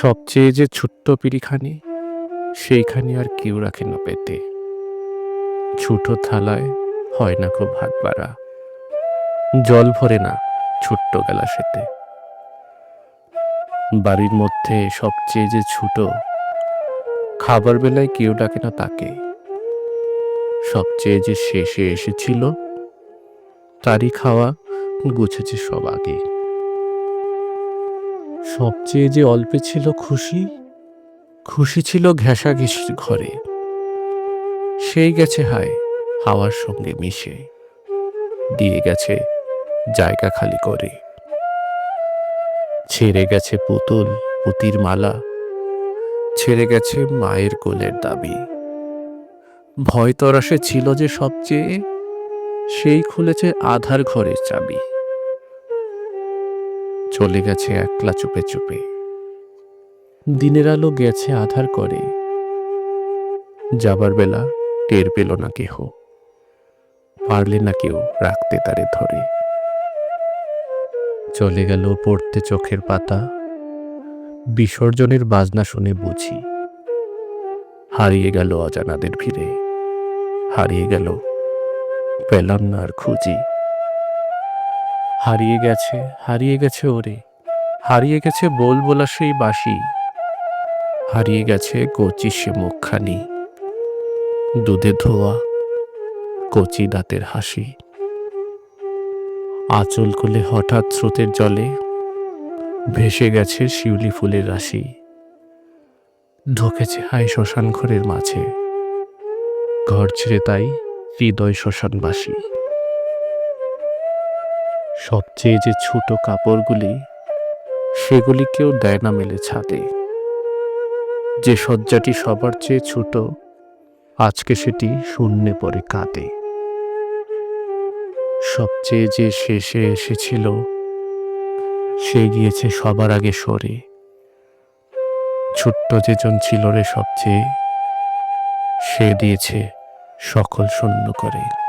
সবচেয়ে যে ছোট্ট পিড়িখানি, সেইখানে আর কেউ রাখে না পেতে। ছোট থালায় হয় না খুব ভাত বাড়া। জল ভরে না ছোট্ট গেলাসেতে বাড়ির মধ্যে সবচেয়ে যে ছোট, খাবার বেলায় কেউ ডাকে না তাকে। সবচেয়ে যে শেষে এসেছিল, তারই খাওয়া গুছেছে সব আগে। সবচেয়ে যে অল্পে ছিল খুশি খুশি ছিল ঘেঁষা ঘেঁষির ঘরে। সেই গেছে হায়, হাওয়ার সঙ্গে মিশে। দিয়ে গেছে জায়গা খালি করে। ছেড়ে গেছে পুতুল, পুতির মালা। ছেড়ে গেছে মায়ের কোলের দাবি। ভয় তরাসে ছিল যে সবচেয়ে, সেই খুলেছে আধার ঘরের চাবি। চলে গেছে একলা চুপে চুপে। দিনের আলো গেছে আধার করে। যাবার বেলা টের পেল না কেহ। পারলে না কেউ রাখতে তারে ধরে। চলে গেল পড়তে চোখের পাতা। বিসর্জনের বাজনা শুনে বুঝি। হারিয়ে গেল অজানাদের ভিড়ে। হারিয়ে গেল পেলাম না আর খুঁজি। হারিয়ে গেছে হারিয়ে গেছে ওরে। হারিয়ে গেছে বল বলা সেই বাসি হারিয়ে গেছে কচি সে মুখখানি। দুধে ধোয়া কচি দাঁতের হাসি। আঁচল খুলে হঠাৎ স্রোতের জলে ভেসে গেছে শিউলি ফুলের রাশি। ঢোকেছে হাই শ্মশান ঘরের মাঝে। ঘর ছেড়ে তাই হৃদয় শ্মশানবাসী। সবচেয়ে যে ছোট কাপড়গুলি সেগুলি কেউ দেয় না মেলে ছাদে। যে শয্যাটি সবার চেয়ে ছোট, আজকে সেটি শূন্যে পড়ে কাঁদে। সবচেয়ে যে শেষে এসেছিল, সে গিয়েছে সবার আগে সরে। ছোট্ট যেজন ছিল রে সবচেয়ে, সে দিয়েছে সকল শূন্য করে।